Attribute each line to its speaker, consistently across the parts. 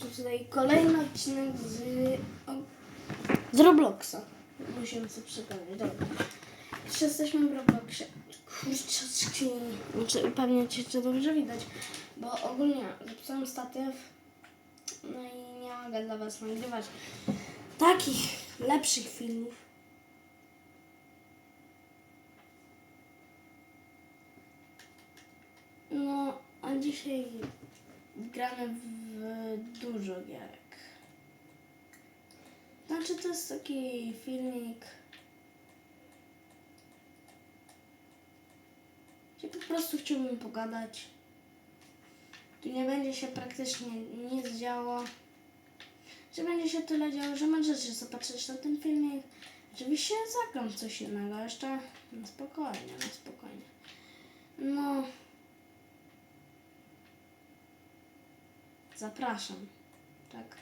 Speaker 1: tutaj kolejny odcinek z, z Robloxa. Musimy sobie przypomnieć. Dobra. Jeszcze jesteśmy w Robloxie. Kurczę, znaczy upewniać się, czy dobrze widać. Bo ogólnie zapisałem statyw. No i nie mogę dla Was nagrywać takich lepszych filmów. No, a dzisiaj gramy w dużo gierek. Znaczy to jest taki filmik, gdzie po prostu chciałbym pogadać. Tu nie będzie się praktycznie nic działo. Że będzie się tyle działo, że możecie zobaczyć na ten filmik. Oczywiście zagram coś innego jeszcze. No spokojnie, no spokojnie. No. Zapraszam. Tak.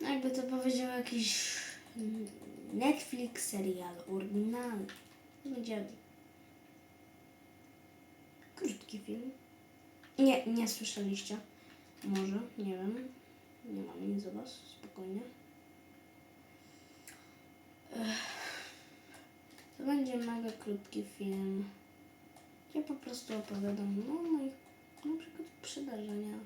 Speaker 1: No Jakby to powiedział jakiś Netflix serial oryginalny. Będzie krótki film. Nie, nie słyszeliście. Może, nie wiem. Nie mam nic za was, spokojnie. To będzie mega krótki film. Ja po prostu opowiadam no, o moich na przykład przydarzeniach.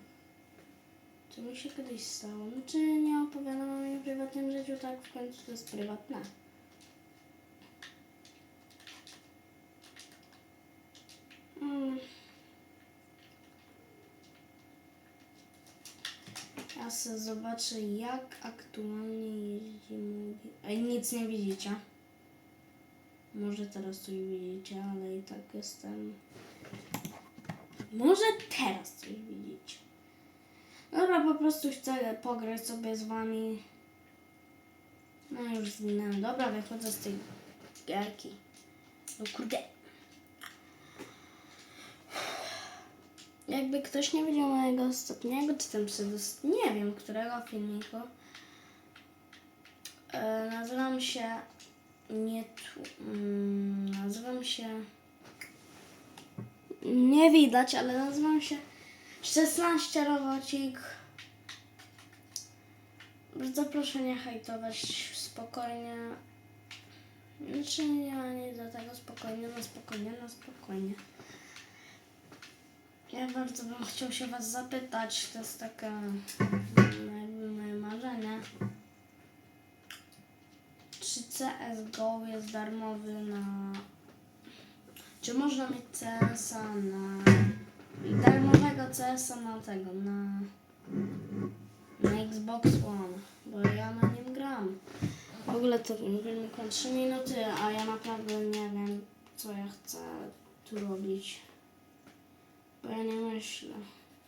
Speaker 1: Co mi się kiedyś stało. No, czy nie opowiadam o moim prywatnym życiu, tak w końcu to jest prywatne. Mm. Ja zobaczę, jak aktualnie jeździ mój... Ej, nic nie widzicie. Może teraz coś widzicie, ale i tak jestem... Może teraz coś widzicie. Dobra, po prostu chcę pograć sobie z wami. No już zwinęłem. Dobra, wychodzę z tej gierki. No kurde. Jakby ktoś nie widział mojego ostatniego, czy tam przedost... nie wiem, którego filmiku. E, nazywam się... Nie tu... Mm, nazywam się... Nie widać, ale nazywam się 16 robocik. Bardzo proszę nie hejtować spokojnie. Znaczy nie ma nic do tego spokojnie, na spokojnie, na spokojnie. Ja bardzo bym chciał się was zapytać, to jest takie moje marzenie. Czy CSGO jest darmowy na... Czy można mieć CS-a na... Darmowego CS-a na tego, na... Na Xbox One, bo ja na nim gram. W ogóle to kończy 3 minuty, a ja naprawdę nie wiem, co ja chcę tu robić. Bo ja nie myślę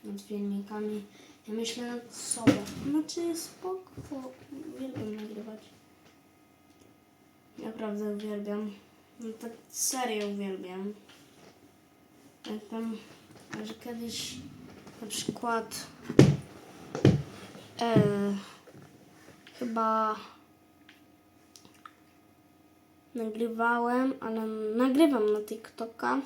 Speaker 1: nad filmikami, ja myślę nad sobą. Znaczy spoko, uwielbiam nagrywać. Naprawdę uwielbiam. No tak serio uwielbiam. Jak tam, że kiedyś na przykład e, chyba nagrywałem, ale nagrywam na TikToka.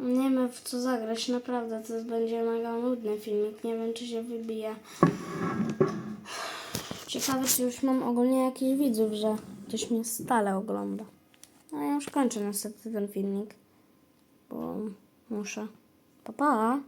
Speaker 1: Nie wiem w co zagrać, naprawdę to będzie mega nudny filmik. Nie wiem czy się wybije. Ciekawe czy już mam ogólnie jakichś widzów, że ktoś mnie stale ogląda. No ja już kończę niestety ten filmik, bo muszę. Pa pa!